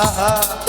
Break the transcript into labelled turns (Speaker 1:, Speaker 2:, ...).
Speaker 1: আহা।